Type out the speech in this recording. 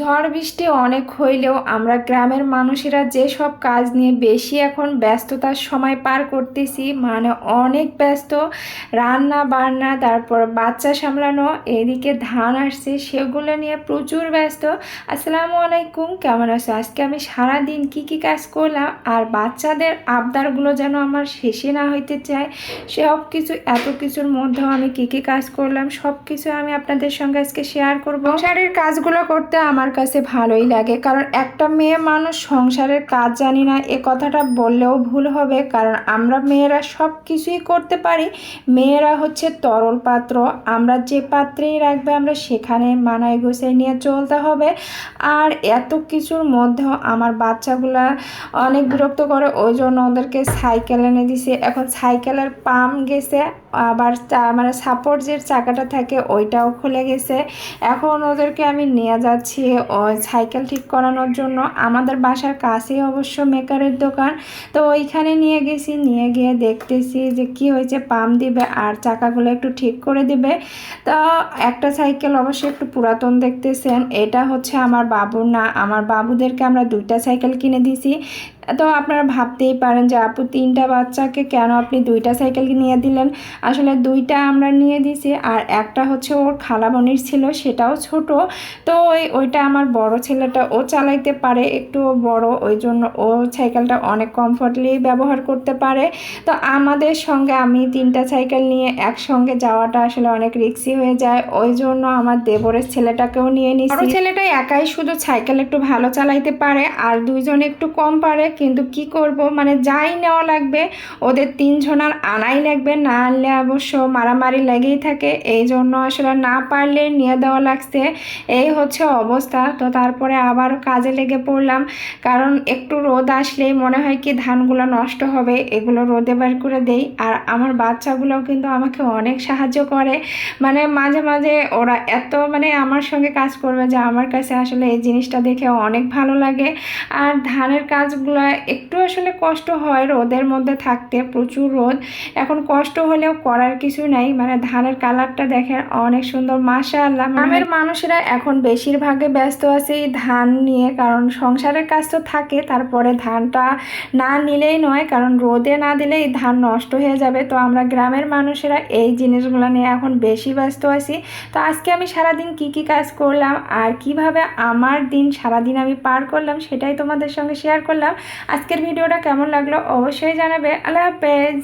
ঝড় বৃষ্টি অনেক হইলেও আমরা গ্রামের মানুষেরা যে সব কাজ নিয়ে বেশি এখন ব্যস্ততার সময় পার করতেছি মানে অনেক ব্যস্ত, রান্না বান্না, তারপর বাচ্চা সামলানো, এদিকে ধান আসছে, সেগুলো নিয়ে প্রচুর ব্যস্ত। আসসালামু আলাইকুম, কেমন আছো? আজকে আমি সারা দিন কি কি কাজ করলাম, আর বাচ্চাদের আবদারগুলো যেন আমার শেষে না হইতে চায় সব কিছু এত কিছুর মধ্যেও আমি কি কি কাজ করলাম সব কিছু আমি আপনাদের সঙ্গে আজকে শেয়ার করব। সংসারের কাজগুলো করতে আমার কাছে ভালোই লাগে। কারণ একটা মেয়ে মানুষ সংসারের কাজ জানি না, এ কথাটা বললেও ভুল হবে। কারণ আমরা মেয়েরা সব কিছুই করতে পারি। মেয়েরা হচ্ছে তরল পাত্র। আমরা যে পাত্রেই রাখবে, আমরা সেখানে মানায় গুছিয়ে নিয়ে চলতে হবে। আর এত কিছুর মধ্যেও আমার বাচ্চাগুলা অনেক বিরক্ত করে। ওই জন্য ওদেরকে সাইকেল এনে দিছে। এখন সাইকেলের পাম্প গেছে। আবার মানে সাপোর্ট যে চাকাটা থাকে ওইটাও খুলে গেছে। এখন ওদেরকে আমি নিয়ে যাচ্ছি ওই সাইকেল ঠিক করানোর জন্য। আমাদের বাসার কাছেই অবশ্য মেকারের দোকান। তো ওইখানে নিয়ে গেছি, নিয়ে গিয়ে দেখতেছি যে কি হয়েছে, পাম্প দিবে আর চাকাগুলো একটু ঠিক করে দিবে। তো একটা সাইকেল অবশ্যই একটু পুরাতন দেখতেছেন। এটা হচ্ছে আমার বাবুর না, আমার বাবুদেরকে আমরা দুইটা সাইকেল কিনে দিছি। তো আপনারা ভাবতেই পারেন যে আপু তিনটা বাচ্চাকে কেন আপনি দুইটা সাইকেল নিয়ে দিলেন? আসলে দুইটা আমরা নিয়ে দিছি আর একটা হচ্ছে ওর খালামণির ছিল সেটাও ছোট। তো ওই ওইটা আমার বড় ছেলেটা ও চালাইতে পারে একটু বড় ওই জন্য ও সাইকেলটা অনেক কমফর্টলি ব্যবহার করতে পারে। তো আমাদের সঙ্গে আমি তিনটা সাইকেল নিয়ে একসঙ্গে যাওয়াটা আসলে অনেক রিক্সি হয়ে যায়। ওই জন্য আমার দেবরের ছেলেটাকেও নিয়ে বড় ছেলেটা একাই শুধু সাইকেল একটু ভালো চালাইতে পারে আর দুইজন একটু কম পারে। কিন্তু কি করব? মানে যাই নেওয়া লাগবে, ওদের তিনজনার আনাই লাগবে। না আনলে অবশ্য মারামারি লেগেই থাকে। এই জন্য আসলে না পারলে নিয়ে দেওয়া লাগছে। এই হচ্ছে অবস্থা। তো তারপরে আবার কাজে লেগে পড়লাম। কারণ একটু রোদ আসলেই মনে হয় কি ধানগুলো নষ্ট হবে। এগুলো রোদে বের করে দেই। আর আমার বাচ্চাগুলোও কিন্তু আমাকে অনেক সাহায্য করে। মানে মাঝে মাঝে ওরা এত মানে আমার সঙ্গে কাজ করবে যে আমার কাছে আসলে এই জিনিসটা দেখে অনেক ভালো লাগে। আর ধানের কাজগুলো একটু আসলে কষ্ট হয় রোদের মধ্যে থাকতে, প্রচুর রোদ। এখন কষ্ট হলেও করার কিছু নাই মানে ধানের কালারটা দেখেন অনেক সুন্দর মাসা আল্লাহ গ্রামের মানুষেরা এখন বেশিরভাগে ব্যস্ত আছে এই ধান নিয়ে, কারণ সংসারের কাজ তো থাকে, তারপরে ধানটা না নিলেই নয়, কারণ রোদে না দিলে এই ধান নষ্ট হয়ে যাবে। তো আমরা গ্রামের মানুষেরা এই জিনিসগুলো নিয়ে এখন বেশি ব্যস্ত আছি। তো আজকে আমি সারাদিন কি কি কাজ করলাম, আর কীভাবে আমার দিন সারাদিন আমি পার করলাম, সেটাই তোমাদের সঙ্গে শেয়ার করলাম। আজকের ভিডিওটা কেমন লাগল অবশ্যই জানাবে। আল্লাহ হাফেজ।